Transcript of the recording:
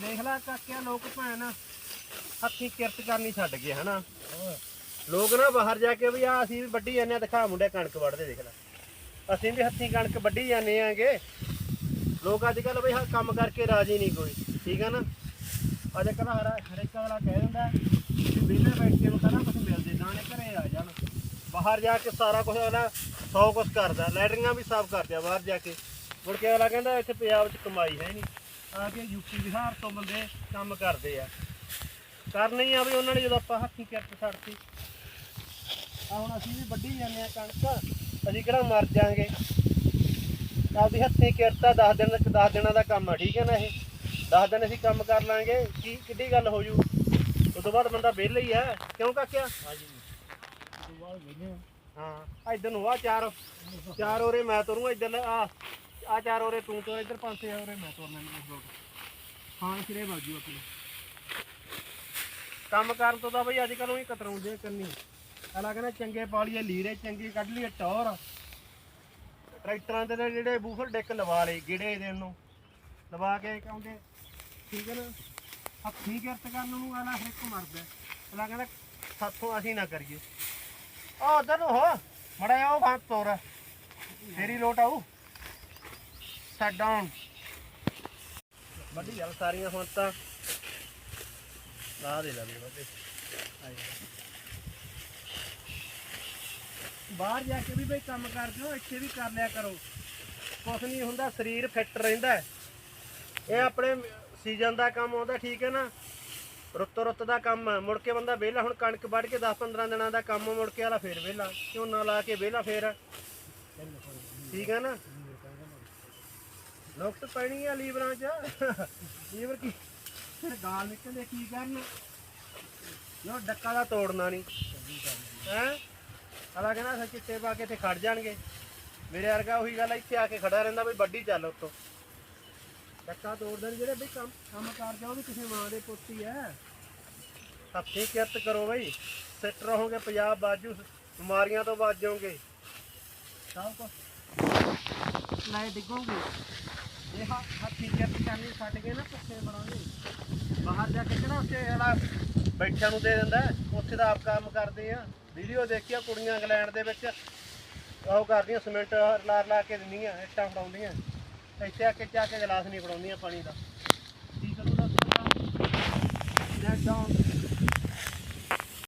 ਦੇਖ ਲੈ ਕਾਕਿਆ, ਲੋਕ ਭੈਣ ਹੱਥੀਂ ਕਿਰਤ ਕਰਨੀ ਛੱਡ ਗਏ, ਹਨਾ? ਲੋਕ ਨਾ ਬਾਹਰ ਜਾ ਕੇ ਵੀ ਆ ਅਸੀਂ ਵੀ ਵੱਢੀ ਜਾਂਦੇ ਆ, ਦਿਖਾ ਮੁੰਡੇ ਕਣਕ ਵੱਢਦੇ, ਦੇਖ ਲੈ। ਅਸੀਂ ਵੀ ਹੱਥੀਂ ਕਣਕ ਵੱਢੀ ਜਾਂਦੇ ਆਂਗੇ। ਲੋਕ ਅੱਜ ਕੱਲ ਬਈ ਕੰਮ ਕਰਕੇ ਰਾਜੀ ਨਹੀਂ ਕੋਈ, ਠੀਕ ਹੈ ਨਾ? ਅੱਜ ਕੱਲ ਹਰ ਹਰੇਕ ਅਗਲਾ ਕਹਿ ਦਿੰਦਾ ਕਿ ਵਿਹਲੇ ਬੈਠੇ ਨੂੰ ਸਾਰਾ ਕੁਝ ਮਿਲਦੇ ਦਾਣੇ ਘਰੇ ਆ ਜਾਣ। ਬਾਹਰ ਜਾ ਕੇ ਸਾਰਾ ਕੁਝ ਅਗਲਾ ਸੌ ਕੁਝ ਕਰਦਾ, ਲੈਟਰੀਆਂ ਵੀ ਸਾਫ਼ ਕਰਦੇ ਆ ਬਾਹਰ ਜਾ ਕੇ। ਮੁੜ ਕੇ ਅਗਲਾ ਕਹਿੰਦਾ ਇੱਥੇ ਪੰਜਾਬ 'ਚ ਕਮਾਈ ਹੈ ਨਹੀਂ। ਆ ਕੇ ਯੂਪੀ ਬਿਹਾਰ ਤੋਂ ਬੰਦੇ ਕੰਮ ਕਰਦੇ ਆ। ਕਰਨੀ ਹੀ ਆ ਵੀ ਉਹਨਾਂ ਨੇ ਜਦੋਂ ਆਪਾਂ ਹੱਥੀਂ ਕਿਰਤ ਛੱਡਤੀ। ਆ ਹੁਣ ਅਸੀਂ ਵੀ ਵੱਢੀ ਜਾਂਦੇ ਆ ਕਣਕ ਅਸੀਂ ਕਿਹੜਾ ਮਰ ਜਾਾਂਗੇ। ਆਪਦੀ ਹੱਥੀਂ ਕਿਰਤਾ 10 ਦਿਨ 10 ਦਿਨਾਂ ਦਾ ਕੰਮ ਆ ਠੀਕ ਹੈ ਨਾ ਇਹ? 10 ਦਿਨ ਅਸੀਂ ਕੰਮ ਕਰ ਲਾਂਗੇ ਕੀ ਕਿੱਡੀ ਗੱਲ ਹੋ ਜੂ? ਉਸ ਤੋਂ ਬਾਅਦ ਬੰਦਾ ਵਿਹਲਾ ਹੀ ਆ। ਕਿਉਂ ਕਾਕਿਆ? ਹਾਂ ਇਧਰ ਨੂੰ ਆ ਚਾਰ। ਚਾਰ ਔਰੇ ਮੈਂ ਤੁਰੂੰ ਇਧਰ ਆ। ਆ ਚਾਰ ਔਰੇ ਤੂੰ ਤੁਰ ਇਧਰ ਪੰਜ ਛੇ ਔਰੇ ਮੈਂ ਤੁਰਨਾ ਨਹੀਂ ਲੋਟ ਹਾਂ ਸਿਰੇ ਬਾਜੂ ਆਪਣੀ ਕੰਮ ਕਰਨ ਤੋਂ ਤਾਂ ਬਈ ਅੱਜ ਕੱਲ੍ਹ ਉਹੀ ਕਤਰਾਉਂਦੇ ਕੰਨੀ। ਅਲਾ ਕਹਿੰਦਾ ਚੰਗੇ ਪਾਲੀਏ ਲੀੜੇ ਚੰਗੀ ਕੱਢ ਲਈਏ, ਟੌਰ। ਟਰੈਕਟਰਾਂ ਦੇ ਤਾਂ ਜਿਹੜੇ ਬੂਫਰ ਡੈਕ ਲਵਾ ਲਏ, ਗਿੜੇ ਦੇਣ ਨੂੰ ਲਵਾ ਕੇ ਕਹਿੰਦੇ, ਠੀਕ ਹੈ ਨਾ? ਹੱਥੀ ਕਿਰਤ ਕਰਨ ਨੂੰ ਆਲਾ ਹਰਿੱਕ ਮਰਦਾ। ਅਲਾ ਕਹਿੰਦਾ, ਸਾਥੋਂ ਅਸੀਂ ਨਾ ਕਰੀਏ। ਆ ਉਧਰ ਨੂੰ ਹੋ ਮੜਾ ਉਹ ਬਾਤ ਤੋਰ। ਤੇਰੀ ਲੋਟ ਆਊ। ਸੈਟ ਡਾਊਨ ਵੱਡੀ ਗੱਲ, ਸਾਰੀਆਂ ਹੁਣ ਤਾਂ ਲਾ ਦੇ ਲਾ ਦੇ ਵੱਡੇ। ਬਾਹਰ ਜਾ ਕੇ ਵੀ ਬਈ ਕੰਮ ਕਰਦੇ ਹੋ ਇੱਥੇ ਵੀ ਕਰ ਲਿਆ ਕਰੋ। ਕੁਛ ਨਹੀਂ ਹੁੰਦਾ, ਸਰੀਰ ਫਿੱਟ ਰਹਿੰਦਾ ਹੈ। ਇਹ ਆਪਣੇ ਸੀਜ਼ਨ ਦਾ ਕੰਮ ਆਉਂਦਾ, ਠੀਕ ਹੈ ਨਾ? ਰੁੱਤ ਰੁੱਤ ਦਾ ਕੰਮ ਹੈ। ਮੁੜ ਕੇ ਬੰਦਾ ਵਿਹਲਾ, ਹੁਣ ਕਣਕ ਵੱਢ ਕੇ 10-15 ਦਿਨਾਂ ਦਾ ਕੰਮ ਮੁੜ ਕੇ ਵਾਲਾ ਫੇਰ ਵਿਹਲਾ। ਝੋਨਾ ਲਾ ਕੇ ਵਿਹਲਾ ਫੇਰ। ਠੀਕ ਹੈ ਨਾ? ਨੁਕਸ ਪੈਣੀ ਆ ਲੀਵਰਾਂ 'ਚ। ਲੀਵਰ ਕੀ? ਫਿਰ ਗਾਲ ਨਿਕਲਦੇ, ਕੀ ਕਰਨ? ਯੋ ਡੱਕਾ ਦਾ ਤੋੜਨਾ ਨਹੀਂ। ਹੈ? ਅਲਾ ਕਹਿੰਦਾ ਸੱਚ ਚਿੱਟੇ ਪਾ ਕੇ ਇੱਥੇ ਖੜ ਜਾਣਗੇ। ਮੇਰੇ ਵਰਗਾ ਉਹੀ ਗੱਲ ਇੱਥੇ ਆ ਕੇ ਖੜਾ ਰਹਿੰਦਾ ਬਈ ਵੱਡੀ ਚੱਲ ਉੱਤੋਂ ਡੱਕਾ ਤੋੜਦੇ ਨੇ ਜਿਹੜੇ ਬਈ ਕੰਮ ਕੰਮ ਕਰ ਜਾਓ ਵੀ ਕਿਸੇ ਮਾਂ ਦੇ ਪੁੱਤ ਹੀ ਐ ਹੱਥੀਂ ਕਿਰਤ ਕਰੋ ਬਈ ਸਿੱਟ ਰਹੋਗੇ, ਪੰਜਾਬ ਬਾਜੂ, ਬਿਮਾਰੀਆਂ ਤੋਂ ਬਚ ਸਭ ਕੁਛ। ਲੈ ਡਿੱਗੋਗੇ। ਹੱਥੀਂ ਕਿਰਤ ਕਰਨੀ ਛੱਡ ਕੇ ਨਾ ਭੁੱਖੇ ਬਣਾਂਗੇ ਬਾਹਰ ਜਾ ਕੇ ਕਿਹੜਾ ਉੱਥੇ ਵਾਲਾ ਬੈਠਿਆਂ ਨੂੰ ਦੇ ਦਿੰਦਾ। ਉੱਥੇ ਦਾ ਆਪ ਕੰਮ ਕਰਦੇ ਆ। ਵੀਡੀਓ ਦੇਖਿਆ ਕੁੜੀਆਂ ਇੰਗਲੈਂਡ ਦੇ ਵਿੱਚ। ਉਹ ਕਰਦੀਆਂ ਸਿਮੈਂਟ ਲਾ ਲਾ ਕੇ ਦਿੰਦੀਆਂ ਇੱਟਾਂ ਫੜਾਉਂਦੀਆਂ। ਇੱਥੇ ਆ ਕੇ ਚਾ ਕੇ ਗਲਾਸ ਨਹੀਂ ਫੜਾਉਂਦੀਆਂ ਪਾਣੀ ਦਾ। ਕੀ ਕਰੂਗਾ ਲੈਟ ਡਾਊਨ